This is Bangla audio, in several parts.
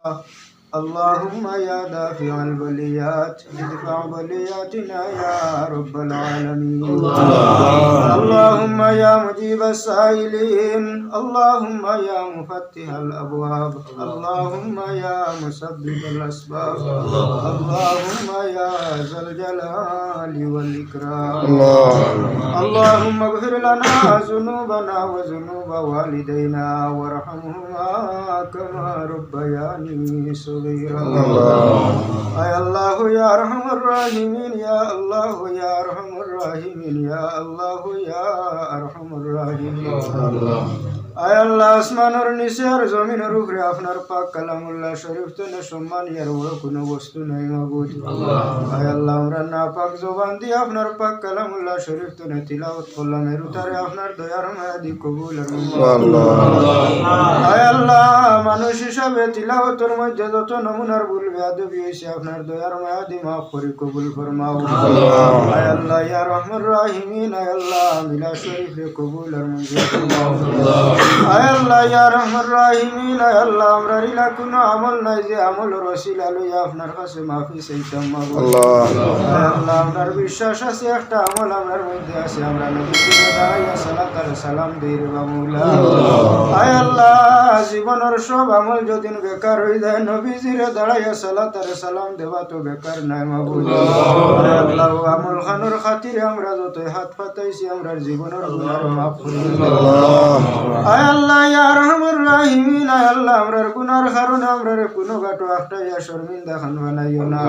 啊。اللهم يا دافع البليات ادفع بلياتنا يا رب العالمين. اللهم يا مجيب السائلين اللهم يا مفتح الأبواب اللهم يا مسبب الأسباب اللهم يا ذا الجلال والإكرام. اللهم اغفر لنا ذنوبنا وذنوب والدينا وارحمهما كما ربياني صغيرا. আয় আল্লাহ ইয়া নিচে আর জমিনের উপরে আপনার পাক কালামুল্লাহ শরীফ তো না সম্মান ইয়ার কোনো বস্তু নাই মাবুদ। আয় আল্লাহ আমরা না পাক জবান দিয়ে আপনার পাক কালামুল্লাহ শরীফ তো না তিলাওয়াত করলাম এর উতারে আপনার দয়ার মায়াদি কবুল আল্লাহ। হিসাবে তিলাওয়াতের মধ্যে যত নমুনার ভুল বেয়াদবি হয়েছে আপনার দয়ার মায়াদি মাফ করি কবুল ফরমাও। আয় আল্লাহ ইয়া রহমান রাহিমিন আয় আল্লাহ মিলা শরীফ কবুল আর মঞ্জুর ফরমাও আয় আল্লাহ ইয়া রহমান রাহিমিন আয় আল্লাহ আমরা কোনো আমল নাই যে আমল রসিলা লইয়া আপনার কাছে মাফি চাইতাম আয় আল্লাহ। আপনার বিশ্বাস আছে একটা আমল আমরার মধ্যে আছে আমরা সালাম দেই রে আয় আল্লাহ জীবনের সব আমল যদি বেকার হয়ে যায় নবীজির দাঁড়াইয়া সালাত আর সালাম দেওয়া তো বেকার নাই আয় আল্লাহ আমল খানোর খাতিরে আমরা যত হাত পাতাইছি আমরা জীবনের গুনাহ মাফ আয় আল্লাহ ইয়া রহমান রাহিমিন আয় আল্লাহ আমরার গুনার কারণে আমরার কোনো গাটো আখটাইয়া শর্মিন্দা খান বানাইও না।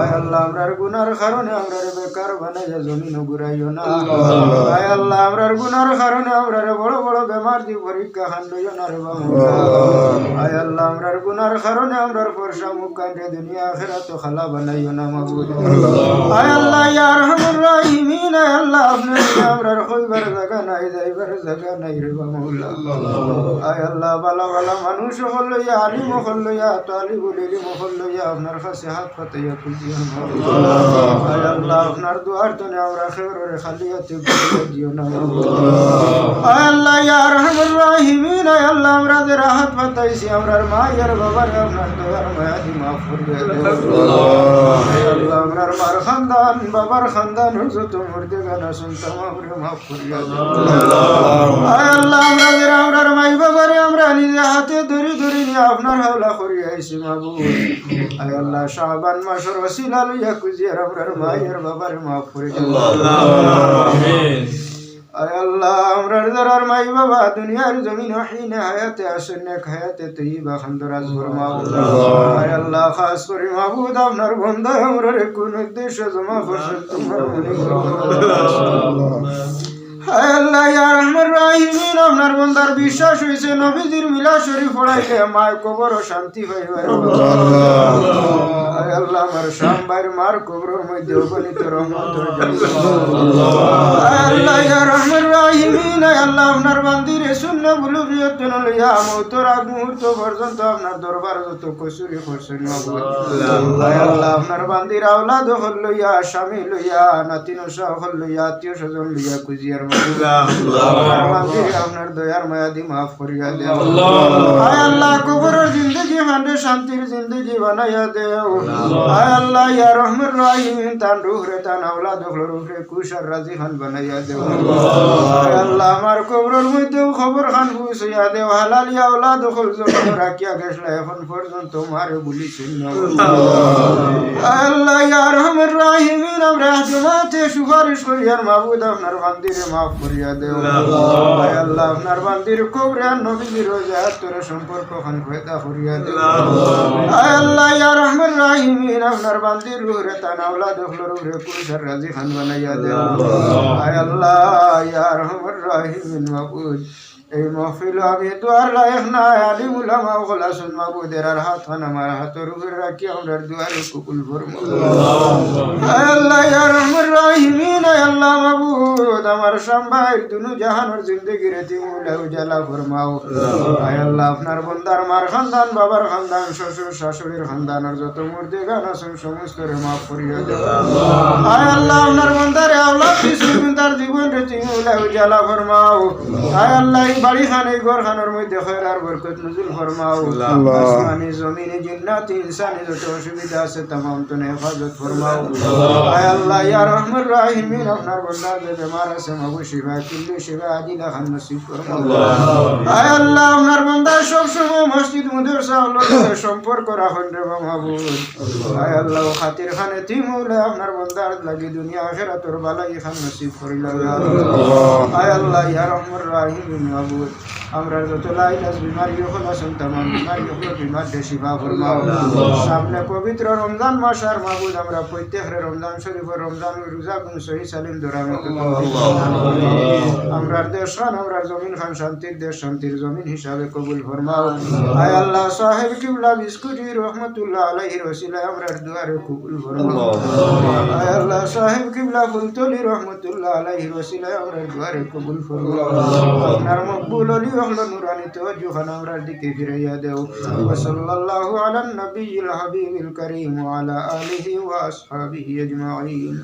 আয় আল্লাহ আমরার গুনার কারণে আমরার বেকার বানাইয়া জমিন ঘুরাইও না। আয় আল্লাহ আমরার গুনার কারণে আমরার বড় বড় বেমার দি পরীক্ষা খান লইও না রে বাবা। আয় আল্লাহ আমরার গুনার কারণে আমরার ফর্সা মুখ কান্দে দুনিয়া আখিরাত খালা বানাইও না মাবুদ। আয় আল্লাহ ইয়া রহমান আল্লাহ আমরার জায়গা নাই যাইবার জায়গা নাই রে বাবা আয় মানুষ হল লইয়া আলিম হল লইয়া তালিবুল ইলিম হল লইয়া আপনার কাছে হাত পাতাইয়া আপনার দুয়ার তনে আমরা খালি হাতে দিও না আয় আল্লাহ ইয়া রহমান রাহিমিন আমরা যে রাহাত পাতাইছি আমরার মা আপনার দয়ার মায়া দি মাফ মার খানদান বাবার খানদান যত মুর্দে গানা করিয়া আল্লাহ মাই বাবারে আমরা নিজে হাতে ধরি ধরি নিয়ে আপনার হাওলা করি আইছি আয় আল্লাহ শাহবান মাসের ওসিলা লইয়া কুজিয়ার আমরার মায়ের বাবারে মাফ করে আয় আল্লাহ আমরার যারার মাই বাবা দুনিয়ার জমিন হিনে হায়াতে আসেন নেক হায়াতে তৈবা খান্দরাজ ফরমাও। আয় আল্লাহ খাস করে আপনার বন্ধা আমরার কোন উদ্দেশ্য জমা তোমার মনে আল্লাহ আপনার বন্দার বিশ্বাস হইছে নবীজির মিলা শরীফ পড়াইলে মায় কবর শান্তি পাইবার আল্লাহ আমার শাম ভাইয়ের মার কবরের মধ্যে অগণিত রহমত আল্লাহ ইয়া রহমান রাহিমিন আল্লাহ আপনার বান্দিরে শূন্য বুলু প্রিয়তন লইয়া মৌতর আগ মুহূর্ত পর্যন্ত আপনার দরবার যত কসুরি করছেন আল্লাহ আপনার বান্দির আওলাদ হল লইয়া স্বামী লইয়া নাতিন হল লইয়া আত্মীয় স্বজন লইয়া কুজিয়ার আপনার দয়ার মায়া দি মাফ করিয়া আল্লাহ কবরের জিন্দগি মানে শান্তির জিন্দগি বানাইয়া দেও। হায় আল্লাহ ইয়া রহমান রাহিম তান রুহরে তান আওলাদ হল রুহরে কুশার রাজি খান বানাইয়া দেও। হায় আল্লাহ আমার কবরের মধ্যেও খবর খান পৌঁছাইয়া দেও। হালালি আওলাদ হল জমিন রাখিয়া গেছলা এখন পর্যন্ত মারে বলি শূন্য। আল্লাহ। ইয়া রহমান রাহিমিন আমরা জমাতে সুপারিশ করি আর মাহবুদ আপনার বান্দিরে মাফ করিয়া দেও। আয় আল্লাহ আপনার বান্দির কবরে আর নবীর রোজা তোর সম্পর্ক খান পয়দা করিয়া দেও। আয় আল্লাহ। ইয়া রহমান রাহিমিন আপনার বান্দির রুহরে তান আওলাদ হল রুহরে কুলসার রাজি খান বানাইয়া দেও আয় আল্লাহ ইয়া রহমান রাহিমিন মাহবুদ এই মহফিল আমি দুয়ার লায়ক না আলি উলামা ওগুলা শুন মাবুদের আর হাত আমার হাতের উপরে রাখি আমরা দুয়ারে কুকুল ভরমু আল্লাহ। আমার সম্ভাই দুনু জাহানের জিন্দগি রে তিমুলা উজালা ফরমাও আয় আল্লাহ আপনার বন্দার মার খানদান বাবার খানদান শ্বশুর শাশুড়ির খানদানের যত মুর্দে গান আছেন সমস্ত রে মাফ করিয়া দেও। আয় আল্লাহ আপনার বন্দারে আওলাদ দিছেন তার জীবন রে তিমুলা উজালা ফরমাও আয় আল্লাহ এই বাড়ি খান এই ঘর খানোর মধ্যে আর বরকত নজুল ফরমাও আসমানি জমিনে জিন্নাতি ইনসানি যত অসুবিধা আছে তামাম হেফাজত ফরমাও আয় আল্লাহ ইয়া রহমান রাহিমিন আপনার বন্দার যে বেমার আছে নসিব আয় আল্লাহ আপনার সব সময় মসজিদ মাদ্রাসা সম্পর্ক রাখুন রে মাহবুব আয় আল্লাহ খাতির খানে তুই মৌলে আপনার বন্দার লাগি দুনিয়া আখেরাতর বালাই খান নসিব করিলা। আয় আল্লাহ ইয়া রহমান রাহিমিন মাহবুব আমরা যত লাইলাস বিমারি হল আছেন তামাম বিমারি হল বিমার শিফা ফরমাও সামনে পবিত্র রমজান মাস আর মাহবুব আমরা প্রত্যেক রমজান শরীফ রমজান রোজা গুণ সহি সালিম দরামত আমরা দেশ খান আমরা জমিন খান শান্তির দেশ শান্তির জমিন হিসাবে কবুল ফরমাও আয় আল্লাহ সাহেব কিবলা বিস্কুটি রহমতুল্লাহ আলাইহির ওসিলায় আমরা দুয়ারে কবুল ফরমাও আয় আল্লাহ সাহেব কিবলা ফুলতলি রহমতুল্লাহ আলাইহির ওসিলায় আমরা দুয়ারে কবুল ফরমাও আপনার মকবুল অলি হলো নুরানি তওয়াজ্জু খান আমরা দিকে ফিরাইয়া দেও ওয়া সাল্লাল্লাহু আলা নবিয়িল হাবিবিল করিম ওয়া আলা আলিহি ওয়া আসহাবিহি আজমাইন